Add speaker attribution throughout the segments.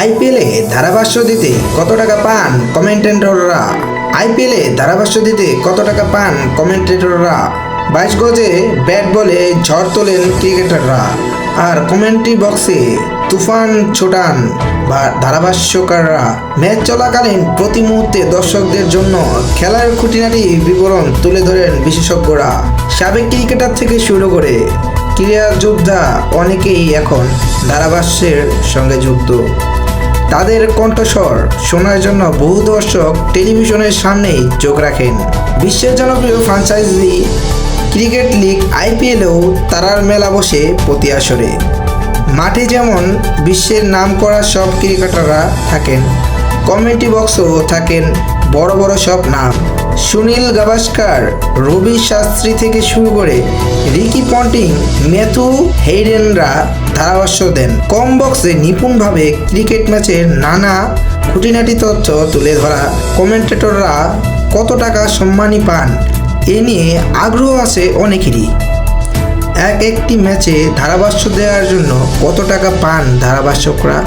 Speaker 1: আইপিএলে ধারাভাষ্য দিতে কত টাকা পান কমেন্টেটররা? আইপিএলে ধারাভাষ্য দিতে কত টাকা পান কমেন্টেটররা? বাইশ গজে ব্যাট বলে ঝড় তোলেন ক্রিকেটাররা। আর কমেন্ট্রি বক্সে তুফান ছোটান বা ধারাভাষ্যকাররা। ম্যাচ চলাকালীন প্রতি মুহূর্তে দর্শকদের জন্য খেলার খুঁটিনাটি বিবরণ তুলে ধরেন বিশেষজ্ঞরা। সাবেক ক্রিকেটার থেকে শুরু করে ক্রীড়া যোদ্ধা অনেকেই এখন ধারাভাষ্যের সঙ্গে যুক্ত। তাদের কণ্ঠস্বর শোনার জন্য বহু দর্শক টেলিভিশনের সামনেই চোখ রাখেন। বিশ্বের জনপ্রিয় ফ্রাঞ্চাইজি ক্রিকেট লিগ আইপিএলেও তারার মেলা বসে প্রতি আসরে। মাঠে যেমন বিশ্বের নাম করা সব ক্রিকেটাররা থাকেন কমেন্টি বক্সও থাকেন বড় বড় সব নাম। সুনীল গাভাস্কার, রবি শাস্ত্রী থেকে শুরু করে রিকি পন্টিং মেথু হেইডেনরা ধারাভাষ্য দেন। কম বক্সে নিপুণভাবে ক্রিকেট ম্যাচের নানা খুঁটিনাটি তথ্য তুলে ধরা। কমেন্টেটররা কত টাকা সম্মানী পান, এ নিয়ে আগ্রহ আছে অনেকেরই। এক একটি ম্যাচে ধারাভাষ্য দেওয়ার জন্য কত টাকা পান ধারাভাষ্যকরা?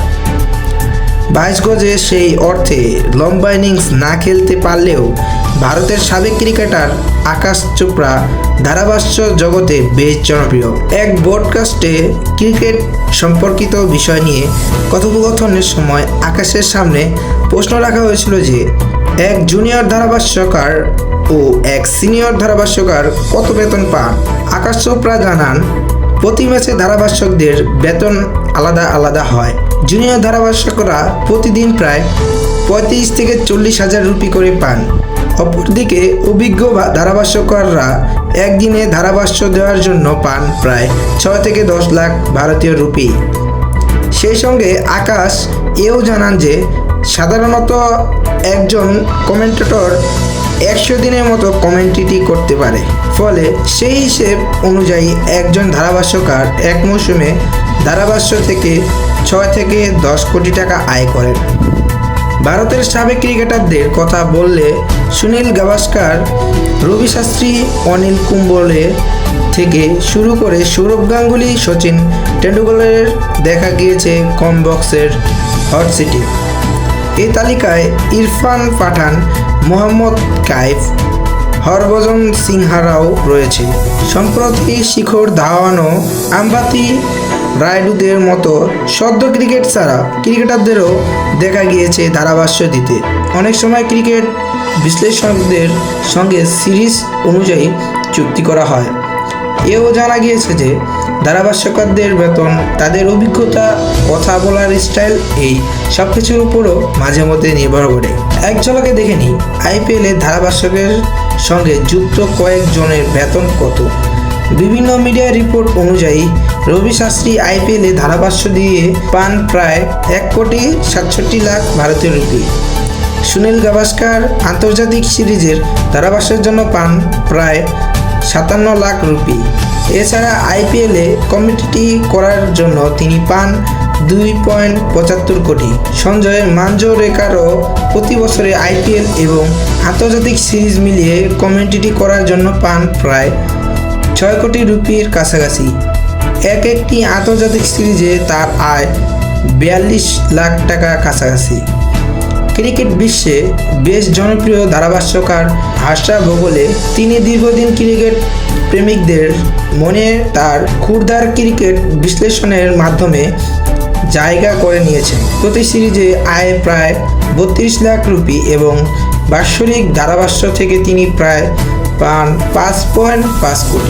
Speaker 1: বাইশ গজে সেই অর্থে লম্বা ইনিংস না খেলতে পারলেও ভারতের সাবেক ক্রিকেটার আকাশ চোপড়া ধারাভাষ্য জগতে বেশ জনপ্রিয়। এক ব্রডকাস্টে ক্রিকেট সম্পর্কিত বিষয় নিয়ে কথোপকথনের সময় আকাশের সামনে প্রশ্ন রাখা হয়েছিল যে, এক জুনিয়র ধারাভাষ্যকার ও এক সিনিয়র ধারাভাষ্যকার কত বেতন পান? আকাশ চোপড়া জানান, প্রতি ম্যাচে ধারাভাষ্যকদের বেতন আলাদা আলাদা হয়। জুনিয়র ধারাভাষ্যকরা প্রতিদিন প্রায় পঁয়ত্রিশ থেকে চল্লিশ হাজার রুপি করে পান। অপরদিকে অভিজ্ঞ ধারাভাষ্যকাররা একদিনে ধারাভাষ্য দেওয়ার জন্য পান প্রায় ছয় থেকে দশ লাখ ভারতীয় রুপি। সেই সঙ্গে আকাশ এও জানান যে, সাধারণত একজন কমেন্টেটর একশো দিনের মতো কমেন্ট্রিটি করতে পারে। ফলে সেই হিসেব অনুযায়ী একজন ধারাভাষ্যকার এক মৌসুমে ধারাভাষ্য থেকে ছয় থেকে দশ কোটি টাকা আয় করেন। ভারতের সাবেক ক্রিকেটারদের কথা বললে সুনীল গাভাস্কার, রবি শাস্ত্রী, অনিল কুম্বলে থেকে শুরু করে সৌরভ গাঙ্গুলি, সচিন টেন্ডুলকারের দেখা গিয়েছে কম বক্সের হট সিটি। এই তালিকায় ইরফান পাঠান, মোহাম্মদ কাইফ হরভজন সিংহারাও রয়েছে। সম্প্রতি শিখর ধাওয়ানো আম্বাতি রায়ডুদের মতো সদ্য ক্রিকেট ছাড়া ক্রিকেটারদেরও দেখা গিয়েছে ধারাভাষ্য দিতে। অনেক সময় ক্রিকেট বিশ্লেষকদের সঙ্গে সিরিজ অনুযায়ী চুক্তি করা হয়। এও জানা গিয়েছে যে, ধারাভাষ্যকারদের বেতন, তাদের অভিজ্ঞতা, কথা বলার স্টাইল এই সব কিছুর উপরও মাঝে মধ্যে নির্ভর করে। এক ঝলকে দেখে নিই আইপিএলে ধারাভাষ্যকের সঙ্গে যুক্ত কয়েকজনের বেতন কত? বিভিন্ন মিডিয়া রিপোর্ট অনুযায়ী রবি শাস্ত্রী আইপিএলে ধারাভাষ্য দিয়ে পান প্রায় এক কোটি সাতষট্টি লাখ ভারতীয় রুপি। সুনীল গাভাস্কার আন্তর্জাতিক সিরিজের ধারাভাষ্যের জন্য পান প্রায় সাতান্ন লাখ রুপি। এছাড়া আইপিএলে কমিটি করার জন্য তিনি পান দুই পয়েন্ট পঁচাত্তর কোটি। সঞ্জয় মাঞ্জরেকারও প্রতি বছরে আইপিএল এবং আন্তর্জাতিক সিরিজ মিলিয়ে কমিটি করার জন্য পান প্রায় ছয় কোটি রুপির কাছাকাছি। এক একটি আন্তর্জাতিক সিরিজে তার আয় বিয়াল্লিশ লাখ টাকা কাছাকাছি। ক্রিকেট বিশ্বে বেশ জনপ্রিয় ধারাভাষ্যকার হাসা ভোগলে তিনি দীর্ঘদিন ক্রিকেট প্রেমিকদের মনে তার ক্ষুরধার ক্রিকেট বিশ্লেষণের মাধ্যমে জায়গা করে নিয়েছেন। প্রতি সিরিজে আয় প্রায় বত্রিশ লাখ রুপি এবং বাৎসরিক ধারাভাষ্য থেকে তিনি প্রায় পান পাঁচ পয়েন্ট পাঁচ কোটি।